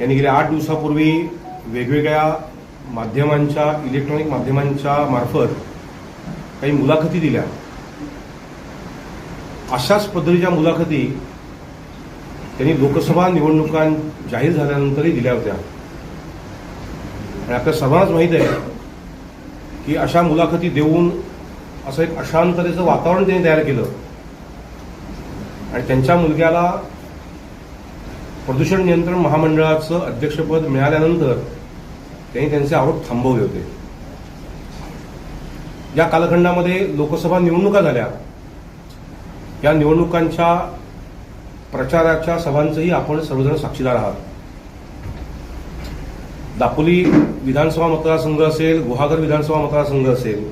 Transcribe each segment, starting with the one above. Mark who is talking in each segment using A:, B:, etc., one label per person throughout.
A: यांनी गेल्या आठ दिवसापूर्वी वेगवेगळ्या माध्यमांच्या इलेक्ट्रॉनिक माध्यमांच्या मार्फत काही मुलाखती दिल्या. अशाच पद्धतीच्या मुलाखती त्यांनी लोकसभा निवडणुका जाहीर झाल्यानंतरही दिल्या होत्या. आणि आपल्या सर्वांनाच माहीत आहे की अशा मुलाखती देऊन असं एक अशांततेचं वातावरण त्यांनी तयार केलं. आणि त्यांच्या मुलग्याला प्रदूषण नियंत्रण महामंडळाचं अध्यक्षपद मिळाल्यानंतर त्यांनी त्यांचे आरोप थांबवले होते. या कालखंडामध्ये लोकसभा निवडणुका झाल्या. या निवडणुकांच्या प्रचाराच्या सभांचंही आपण सर्वजण साक्षीदार आहात. दापोली विधानसभा मतदारसंघ असेल गुहागर विधानसभा मतदारसंघ असेल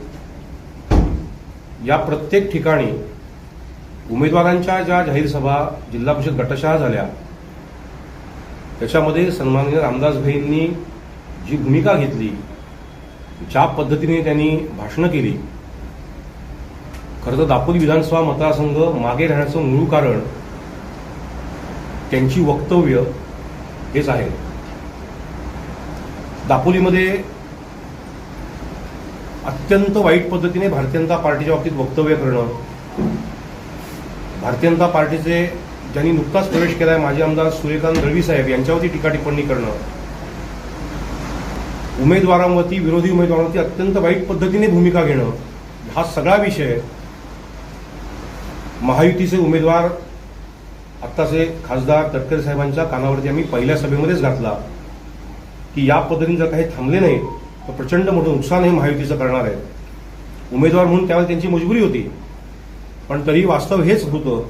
A: या प्रत्येक ठिकाणी उमेदवारांच्या ज्या जाहीर सभा जिल्हा परिषद गटशहा झाल्या त्याच्यामध्ये सन्माननीय रामदासभाईंनी जी भूमिका घेतली ज्या पद्धतीने त्यांनी भाषणं केली खरं तर दापोली विधानसभा मतदारसंघ मागे राहण्याचं मूळ कारण त्यांची वक्तव्य हेच आहे. दापोलीमध्ये अत्यंत वाईट पद्धतीने भारतीय जनता पार्टीच्या बाबतीत वक्तव्य करणं भारतीय जनता पार्टीचे ज्यांनी नुकताच प्रवेश केलाय माजी आमदार सूर्यकांत दळवी साहेब यांच्यावरती टीका टिप्पणी करणं. उमेदवारांवरती विरोधी उमेदवारांवरती अत्यंत वाईट पद्धतीने भूमिका घेणं हा सगळा विषय महायुतीचे उमेदवार आत्ताचे खासदार तटकरे साहेबांच्या कानावरती आम्ही पहिल्या सभेमध्येच घातला की या पद्धतीने जर काही थांबले नाही तर प्रचंड मोठं नुकसान हे महायुतीचं करणार आहे. उमेदवार म्हणून त्यावेळी त्यांची मजबुरी होती पण तरी वास्तव हेच होतं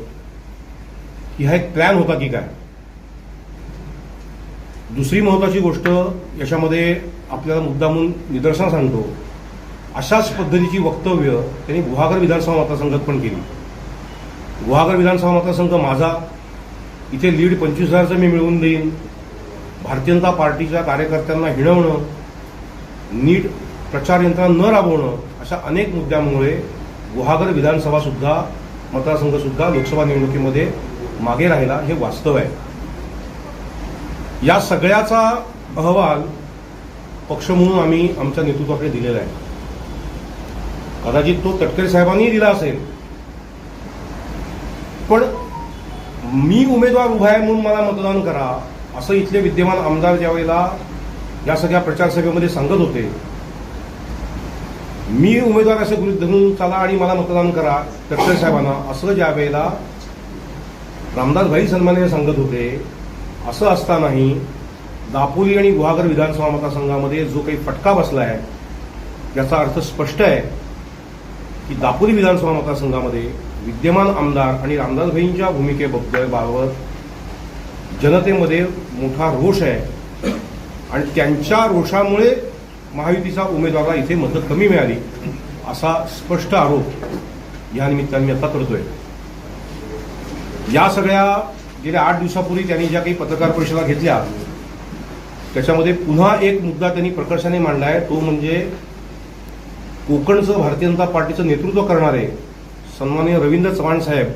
A: की हा एक प्लॅन होता की काय? दुसरी महत्वाची गोष्ट याच्यामध्ये आपल्याला मुद्दा म्हणून निदर्शन सांगतो अशाच पद्धतीची वक्तव्य त्यांनी गुहागर विधानसभा मतदारसंघात पण केली. गुहागर विधानसभा मतदारसंघ माझा. इथे लीड पंचवीस हजारचं मी मिळवून देईन. भारतीय जनता पार्टीच्या कार्यकर्त्यांना हिणवणं नीट प्रचार यंत्रणा न राबवणं अशा अनेक मुद्द्यांमुळे गुहागर विधानसभा सुद्धा मतदारसंघ सुद्धा लोकसभा निवडणुकीमध्ये मागे राहिला हे वास्तव आहे. या सगळ्याचा अहवाल पक्ष म्हणून आम्ही आमच्या नेतृत्वाकडे दिलेला आहे. कदाचित तो तटकरे साहेबांनी दिला असेल. पण मी उमेदवार उभा आहे म्हणून मला मतदान करा असं इथले विद्यमान आमदार ज्यावेळेला या सगळ्या प्रचारसभेमध्ये सांगत होते मी उमेदवार असे गृहित धरून चाला आणि मला मतदान करा तटकरे साहेबांना असं ज्या वेळेला रामदास भाई सन्माने सांगत होते असं असतानाही दापोली आणि गुहागर विधानसभा मतदारसंघामध्ये जो काही फटका बसला आहे याचा अर्थ स्पष्ट आहे की दापोली विधानसभा मतदारसंघामध्ये विद्यमान आमदार आणि रामदासभाईंच्या भूमिकेबद्दल बाबत जनतेमध्ये मोठा रोष आहे आणि त्यांच्या रोषामुळे महायुतीचा उमेदवाराला इथे मतं कमी मिळाली असा स्पष्ट आरोप या निमित्ताने मी आता करतोय. या सगळ्या गेल्या आठ दिवसापूर्वी त्यांनी ज्या काही पत्रकार परिषदा घेतल्या त्याच्यामध्ये पुन्हा एक मुद्दा त्यांनी प्रकर्षाने मांडला आहे. तो म्हणजे कोकणचं भारतीय जनता पार्टीचं नेतृत्व करणारे सन्माननीय रवींद्र चव्हाण साहेब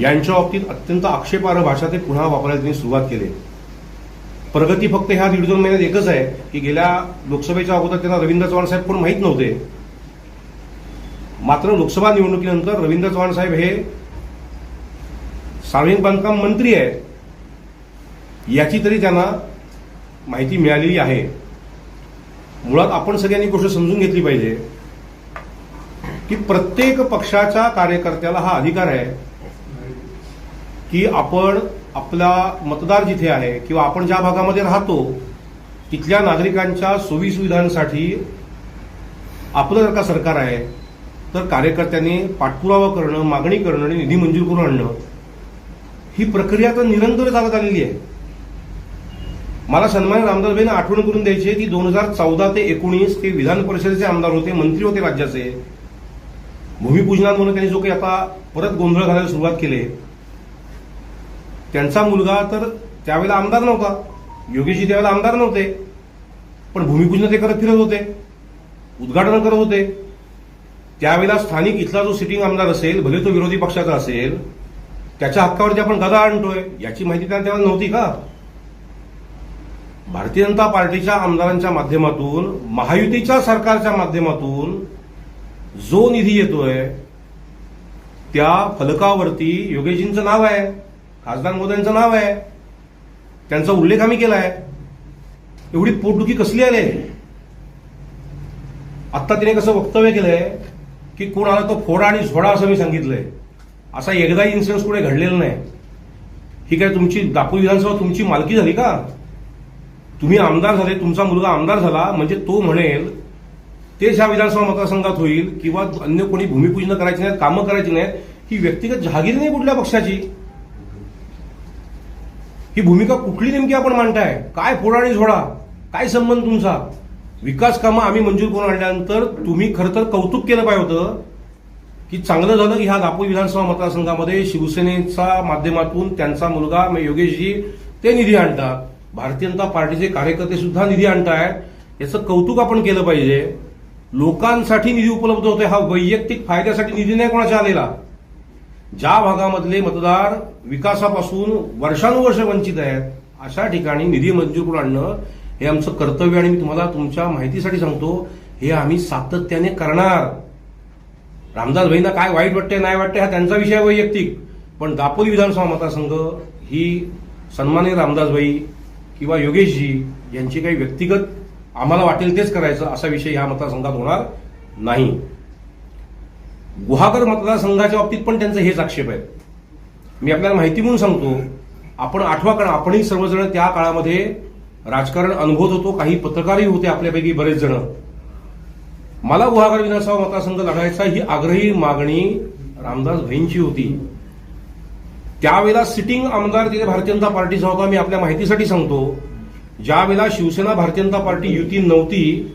A: यांच्या बाबतीत अत्यंत आक्षेपार्ह भाषा ते पुन्हा वापरायला त्यांनी सुरुवात केली. प्रगती फक्त ह्या दीड दोन महिन्यात एकच आहे की गेल्या लोकसभेच्या अगोदर त्यांना रवींद्र चव्हाण साहेब पण माहीत नव्हते. मात्र लोकसभा निवडणुकीनंतर रवींद्र चव्हाण साहेब हे सार्वजनिक बांधकाम मंत्री आहेत याची तरी त्यांना माहिती मिळालेली आहे. मुळात आपण सगळ्यांनी गोष्ट समजून घेतली पाहिजे की प्रत्येक पक्षाच्या कार्यकर्त्याला हा अधिकार आहे की आपण आपला मतदार जिथे आहे किंवा आपण ज्या भागामध्ये राहतो तिथल्या नागरिकांच्या सोयीसुविधांसाठी आपलं जर का सरकार आहे तर कार्यकर्त्यांनी पाठपुरावा करणं मागणी करणं आणि निधी मंजूर करून आणणं ही प्रक्रिया तर निरंतर चालत आलेली आहे. मला सन्मान रामदासभाईंना आठवण करून द्यायची आहे की दोन हजार चौदा ते एकोणीस ते विधान परिषदेचे आमदार होते मंत्री होते राज्याचे. भूमिपूजनात त्यांनी जो काही आता परत गोंधळ घालायला सुरुवात केली त्यांचा मुलगा तर त्यावेळेला आमदार नव्हता. योगेशजी त्यावेळेला आमदार नव्हते. पण भूमिपूजन ते करत फिरत होते. उद्घाटन करत होते. त्यावेळेला स्थानिक इथला जो सिटिंग आमदार असेल भले तो विरोधी पक्षाचा असेल त्याच्या हक्कावरती आपण गदा आणतोय याची माहिती त्यांना तेव्हा नव्हती का? भारतीय जनता पार्टीच्या आमदारांच्या माध्यमातून महायुतीच्या सरकारच्या माध्यमातून जो निधी येतोय त्या फलकावरती योगेशजींचं नाव आहे खासदार मोद्यांचं नाव आहे त्यांचा उल्लेख आम्ही केलाय. एवढी पोटदुखी कसली आले आत्ता तिने कसं वक्तव्य केलंय की कोण आला तो फोडा आणि झोडा असं मी सांगितलंय. असा एकदाही इन्सिडन्स कुठे घडलेला नाही. ही काय तुमची दापोली विधानसभा तुमची मालकी झाली का? तुम्ही आमदार झाले तुमचा मुलगा आमदार झाला म्हणजे तो म्हणेल तेच ह्या विधानसभा मतदारसंघात होईल किंवा अन्य कोणी भूमिपूजन करायची नाहीत कामं करायची नाहीत ही व्यक्तिगत जहागीर नाही कुठल्या पक्षाची? ही भूमिका कुठली नेमकी आपण मांडताय? काय फोडा आणि झोडा काय संबंध तुमचा? विकास कामं आम्ही मंजूर करून आणल्यानंतर तुम्ही खरं तर कौतुक केलं पाहिजे होतं. की चांगलं झालं की ह्या दापोली विधानसभा मतदारसंघामध्ये शिवसेनेच्या माध्यमातून त्यांचा मुलगा योगेशजी ते निधी आणतात भारतीय जनता पार्टीचे कार्यकर्ते सुद्धा निधी आणतायत याचं कौतुक आपण केलं पाहिजे. लोकांसाठी निधी उपलब्ध होतोय हा वैयक्तिक फायद्यासाठी निधी नाही कोणाच्या आलेला. ज्या भागामधले मतदार विकासापासून वर्षानुवर्ष वंचित आहेत अशा ठिकाणी निधी मंजूर करून आणणं हे आमचं कर्तव्य आणि मी तुम्हाला तुमच्या माहितीसाठी सांगतो हे आम्ही सातत्याने करणार. रामदास भाईंना काय वाईट वाटते नाही वाटते हा त्यांचा विषय वैयक्तिक. पण दापोली विधानसभा मतदारसंघ ही सन्मानित रामदासभाई किंवा योगेशजी यांची काही व्यक्तिगत आम्हाला वाटेल तेच करायचं असा विषय ह्या मतदारसंघात होणार नाही. गुहागर मतदारसंघाच्या बाबतीत पण त्यांचे हेच आक्षेप आहेत. मी आपल्याला माहिती म्हणून सांगतो आपण आठवा कारण आपणही सर्वजण त्या काळामध्ये राजकारण अनुभवत होतो काही पत्रकारही होते आपल्यापैकी बरेच जण. मला गुहागर विधानसभा मतदारसंघ लढायचा ही आग्रही मागणी रामदास भाईंची होती. त्यावेळेला सिटिंग आमदार तिथे भारतीय जनता पार्टीचा होता मी आपल्या माहितीसाठी सांगतो. ज्यावेळेला शिवसेना भारतीय जनता पार्टी युती नव्हती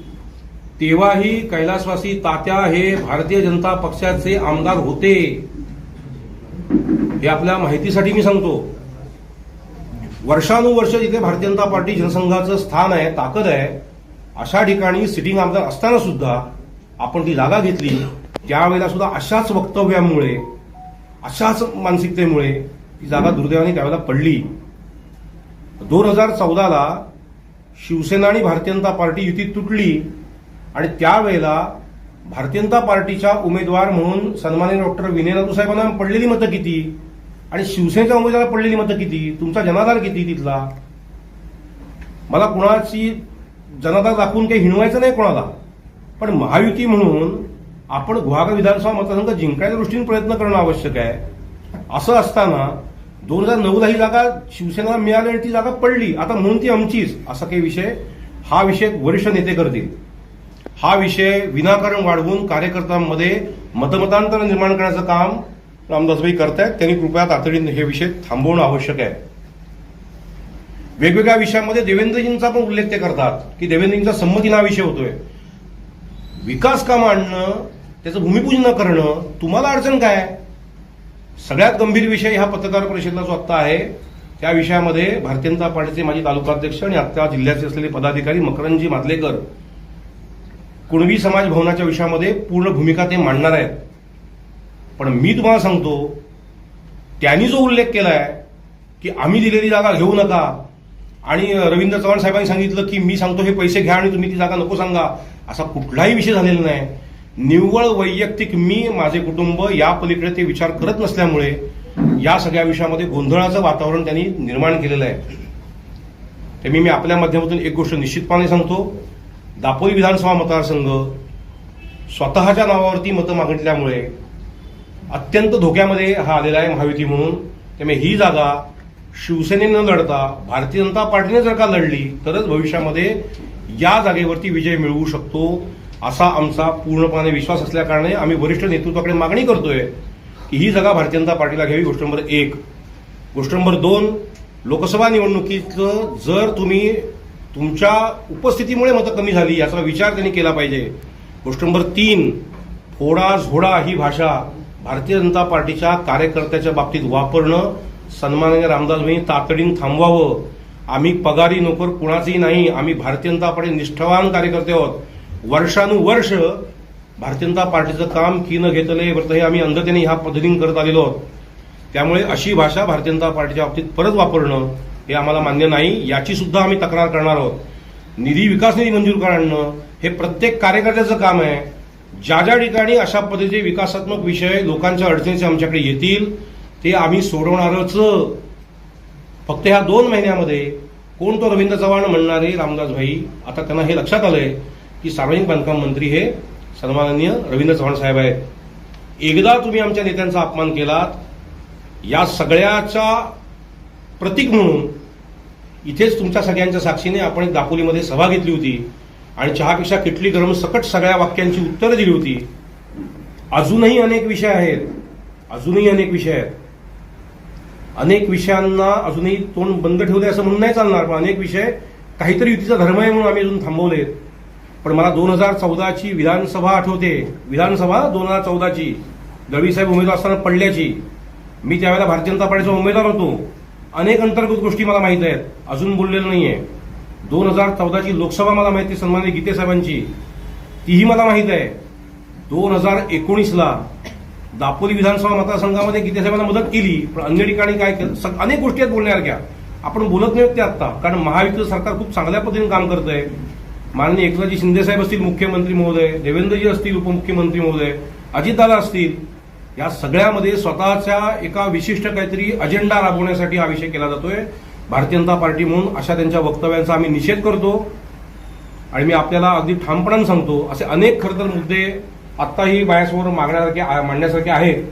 A: तेव्हाही कैलासवासी तात्या हे भारतीय जनता पक्षाचे आमदार होते. हे आपल्या माहितीसाठी मी सांगतो. वर्षानुवर्ष जिथे भारतीय जनता पार्टी जनसंघाचं स्थान आहे ताकद आहे अशा ठिकाणी सिटिंग आमदार असताना सुद्धा आपण ती जागा घेतली त्यावेळेला सुद्धा अशाच वक्तव्यामुळे अशाच मानसिकतेमुळे ती जागा दुर्दैवाने त्यावेळेला पडली. दोन हजार चौदाला शिवसेना आणि भारतीय जनता पार्टी युती तुटली आणि त्यावेळेला भारतीय जनता पार्टीच्या उमेदवार म्हणून सन्मानित डॉक्टर विनय नातू साहेबांना पडलेली मतं किती? आणि शिवसेनेच्या उमेदवाराला पडलेली मतं किती? तुमचा जनाधार किती तिथला? मला कुणाची जनाधार दाखवून काही हिणवायचं नाही कोणाला. पण महायुती म्हणून आपण गुहागर विधानसभा मतदारसंघ जिंकायच्या दृष्टीने प्रयत्न करणं आवश्यक आहे. असं असताना दोन हजार नऊला ही जागा शिवसेना मिळाली आणि ती जागा पडली. आता म्हणून ती आमचीच. असा काही विषय हा विषय वरिष्ठ नेते करतील. हा विषय विनाकारण वाढवून कार्यकर्त्यांमध्ये मतमतांतर निर्माण करण्याचं काम रामदासभाई करतायत. त्यांनी कृपया तातडीने हे विषय थांबवणं आवश्यक आहे. वेगवेगळ्या विषयांमध्ये देवेंद्रजींचा पण उल्लेख ते करतात की देवेंद्रजींचा संमती हा विषय होतोय. विकास काम आणणं त्याचं भूमिपूजन करणं तुम्हाला अडचण काय? सगळ्यात गंभीर विषय ह्या पत्रकार परिषदेला जो आत्ता आहे त्या विषयामध्ये भारतीय जनता पार्टीचे माजी तालुकाध्यक्ष आणि आत्ता जिल्ह्याचे असलेले पदाधिकारी मकरंजी मादलेकर कुणबी समाज भवनाच्या विषयामध्ये पूर्ण भूमिका ते मांडणार आहेत. पण मी तुम्हाला सांगतो त्यांनी जो उल्लेख केला आहे की आम्ही दिलेली जागा घेऊ नका. आणि रवींद्र चव्हाण साहेबांनी सांगितलं की मी सांगतो हे पैसे घ्या आणि तुम्ही ती जागा नको सांगा. असा कुठलाही विषय झालेला नाही. निव्वळ वैयक्तिक मी माझे कुटुंब या पलीकडे ते विचार करत नसल्यामुळे या सगळ्या विषयामध्ये गोंधळाचं वातावरण त्यांनी निर्माण केलेलं आहे. ते मी मी आपल्या माध्यमातून एक गोष्ट निश्चितपणे सांगतो. दापोली विधानसभा मतदारसंघ स्वतःच्या नावावरती मतं मागितल्यामुळे अत्यंत धोक्यामध्ये हा आलेला आहे महायुती म्हणून. त्यामुळे ही जागा शिवसेनेनं लढता भारतीय जनता पार्टीने जर का लढली तरच भविष्यामध्ये या जागेवरती विजय मिळवू शकतो असा आमचा पूर्णपणे विश्वास असल्याकारणे आम्ही वरिष्ठ नेतृत्वाकडे मागणी करतोय की ही जागा भारतीय जनता पार्टीला घ्यावी. गोष्ट नंबर एक. गोष्ट नंबर दोन लोकसभा निवडणुकीचं जर तुम्ही तुमच्या उपस्थितीमुळे मतं कमी झाली याचा विचार त्यांनी केला पाहिजे. गोष्ट नंबर तीन फोडा झोडा ही भाषा भारतीय जनता पार्टीच्या कार्यकर्त्याच्या बाबतीत वापरणं सन्माननीय रामदासभाई तातडीनं थांबवावं. आम्ही पगारी नोकर कुणाचंही नाही आम्ही भारतीय जनता पार्टी निष्ठावान कार्यकर्ते आहोत. वर्षानुवर्ष भारतीय जनता पार्टीचं काम की न घेतले व्रत हे आम्ही अंधतेने ह्या पद्धतीने करत आलेलो आहोत. त्यामुळे अशी भाषा भारतीय जनता पार्टीच्या बाबतीत परत वापरणं हे आम्हाला मान्य नाही याची सुद्धा आम्ही तक्रार करणार आहोत. निधी विकास निधी मंजूर करणं हे प्रत्येक कार्यकर्त्याचं काम आहे. ज्या ज्या ठिकाणी अशा पद्धतीचे विकासात्मक विषय लोकांच्या अडचणीचे आमच्याकडे येतील ते आम्ही सोडवणारच फक्त ह्या दोन महिन्यामध्ये कोण तो रवींद्र चव्हाण म्हणणारे रामदास भाई आता त्यांना हे लक्षात आलंय की सार्वजनिक बांधकाम मंत्री हे सन्माननीय रवींद्र चव्हाण साहेब आहेत. एकदा तुम्ही आमच्या नेत्यांचा अपमान केलात या सगळ्याचा प्रतीक म्हणून इथेच तुमच्या सगळ्यांच्या साक्षीने आपण दापोलीमध्ये सभा घेतली होती आणि चहापेक्षा किटली गरम सकट सगळ्या वाक्यांची उत्तरं दिली होती. अजूनही अनेक विषय आहेत. अजूनही अनेक विषय आहेत. अनेक विषयांना अजूनही तोंड बंद ठेवले असं म्हणून नाही चालणार पण अनेक विषय काहीतरी युतीचा धर्म आहे म्हणून आम्ही अजून थांबवलेत पण मला दोन हजार चौदाची विधानसभा आठवते. विधानसभा दोन हजार चौदाची. दळवीसाहेब उमेदवार असताना पडल्याची. मी त्यावेळेला भारतीय जनता पार्टीचा उमेदवार होतो. अनेक अंतर्गत गोष्टी मला माहीत आहेत. अजून बोललेलं नाही आहे दोन हजार चौदाची लोकसभा मला माहिती आहे सन्मान्य गीते साहेबांची. तीही मला माहीत आहे. दोन हजार एकोणीसला दापोली विधानसभा मतदारसंघामध्ये गीतेसाहेबांना मदत केली पण अन्य ठिकाणी काय केलं? अनेक गोष्टी आहेत बोलण्यासारख्या. आपण बोलत नाही ते आत्ता कारण महाविकास सरकार खूप चांगल्या पद्धतीने काम करत आहे माननीय एकनाथजी शिंदे साहेब असतील मुख्यमंत्री महोदय देवेंद्रजी असतील उपमुख्यमंत्री महोदय अजितदादा असतील या सगळ्यामध्ये स्वतःच्या एका विशिष्ट काहीतरी अजेंडा राबवण्यासाठी हा विषय केला जातोय. भारतीय जनता पार्टी म्हणून अशा त्यांच्या वक्तव्यांचा आम्ही निषेध करतो. आणि मी आपल्याला अगदी ठामपणाने सांगतो असे अनेक खरं तर मुद्दे आत्ताही माझ्यासमोर मागण्यासारखे मांडण्यासारखे आहेत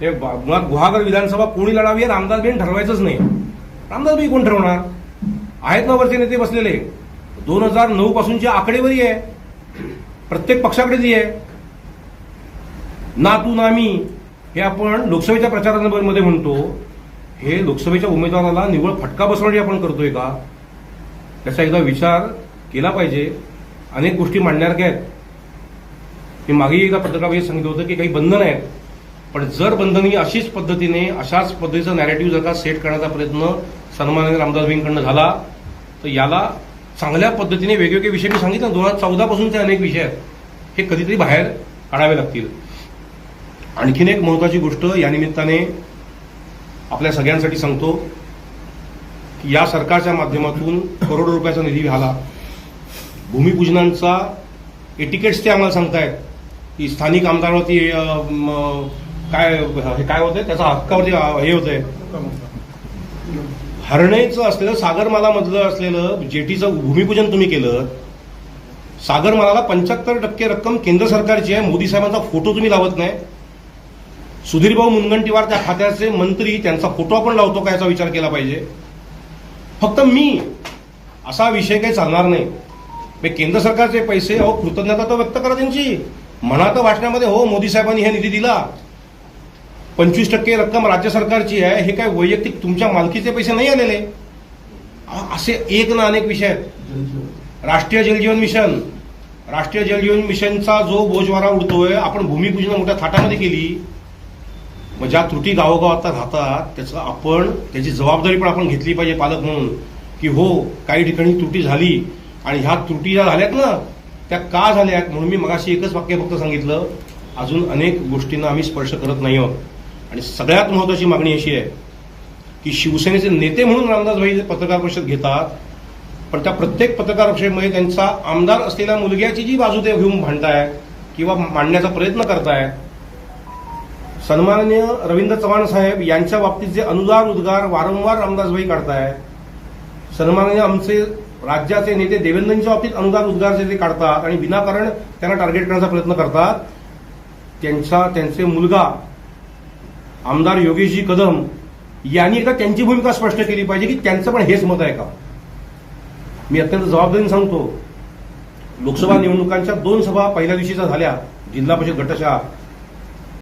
A: ते मुळात गुहागर विधानसभा कोणी लढावी हे रामदासबेन ठरवायचंच नाही. रामदासबाई कोण ठरवणार? आहेत ना वरचे नेते बसलेले. दोन हजार नऊ पासूनची आकडेवारी आहे. प्रत्येक पक्षाकडे जी आहे. ना तू ना मी हे आपण लोकसभेच्या प्रचारामध्ये म्हणतो. हे लोकसभेच्या उमेदवाराला निव्वळ फटका बसवण्यासाठी आपण करतोय का? त्याचा एकदा विचार केला पाहिजे. अनेक गोष्टी मांडण्यासारख्या आहेत. मी मागेही एका पत्रकामध्ये सांगितलं होतं की काही बंधन आहेत पण जर बंधनी अशीच पद्धतीने अशाच पद्धतीचा नॅरेटिव्ह जर का सेट करण्याचा प्रयत्न सन्माननीय रामदासभाईंकडनं झाला तर याला चांगल्या पद्धतीने वेगवेगळे विषय मी सांगितलं. दोन हजार चौदापासूनचे अनेक विषय आहेत. हे कधीतरी बाहेर काढावे लागतील. आणखीन एक महत्वाची गोष्ट या निमित्ताने आपल्या सगळ्यांसाठी सांगतो की या सरकारच्या माध्यमातून करोडो रुपयाचा निधी झाला भूमिपूजनांचा एटिकेट्स ते आम्हाला सांगतायत. की स्थानिक आमदारावरती काय हे काय होतंय? त्याचा हक्कावरती हे होतंय. हरणेचं असलेलं सागरमालामधलं असलेलं जेटीचं भूमिपूजन तुम्ही केलं सागरमालाला पंच्याहत्तर टक्के रक्कम केंद्र सरकारची आहे. मोदी साहेबांचा फोटो तुम्ही लावत नाही. सुधीरभाऊ मुनगंटीवार त्या खात्याचे मंत्री त्यांचा फोटो आपण लावतो का याचा विचार केला पाहिजे? फक्त मी असा विषय काही चालणार नाही. केंद्र सरकारचे पैसे अहो कृतज्ञता तर व्यक्त करा त्यांची. म्हणा तर भाषणामध्ये हो मोदी साहेबांनी हे निधी दिला. पंचवीस टक्के रक्कम राज्य सरकारची आहे हे काय वैयक्तिक तुमच्या मालकीचे पैसे नाही आलेले? असे एक ना अनेक विषय आहेत. राष्ट्रीय जलजीवन मिशन. राष्ट्रीय जलजीवन मिशनचा जो बोजवारा उडतोय आपण भूमिपूजन मोठ्या थाटामध्ये केली. मग ज्या त्रुटी गावोगावात राहतात त्याचं आपण त्याची जबाबदारी पण आपण घेतली पाहिजे पालक म्हणून. की हो काही ठिकाणी त्रुटी झाली आणि ह्या त्रुटी ज्या झाल्यात ना त्या का झाल्यात म्हणून मी मगाशी एकच वाक्य फक्त सांगितलं. अजून अनेक गोष्टींना आम्ही स्पर्श करत नाही आहोत. आणि सगळ्यात महत्वाची मागणी अशी आहे की शिवसेनेचे नेते म्हणून रामदासभाई जे पत्रकार परिषद घेतात पण त्या प्रत्येक पत्रकार परिषदेमध्ये त्यांचा आमदार असलेल्या मुलग्याची जी बाजू ते घेऊन भांडतायत किंवा मांडण्याचा प्रयत्न करताय सन्माननीय रवींद्र चव्हाण साहेब यांच्या बाबतीत जे अनुदान उद्गार वारंवार रामदासभाई काढताय सन्माननीय आमचे राज्याचे नेते देवेंद्रांच्या बाबतीत अनुदान उद्गारचे ते काढतात आणि विनाकारण त्यांना टार्गेट करण्याचा प्रयत्न करतात. त्यांचा त्यांचे मुलगा आमदार योगेशजी कदम यांनी एकदा त्यांची भूमिका स्पष्ट केली पाहिजे की त्यांचं पण हेच मत आहे का? मी अत्यंत जबाबदारीने सांगतो लोकसभा निवडणुकांच्या दोन सभा पहिल्या दिवशीच्या झाल्या जिल्हा परिषद गटशा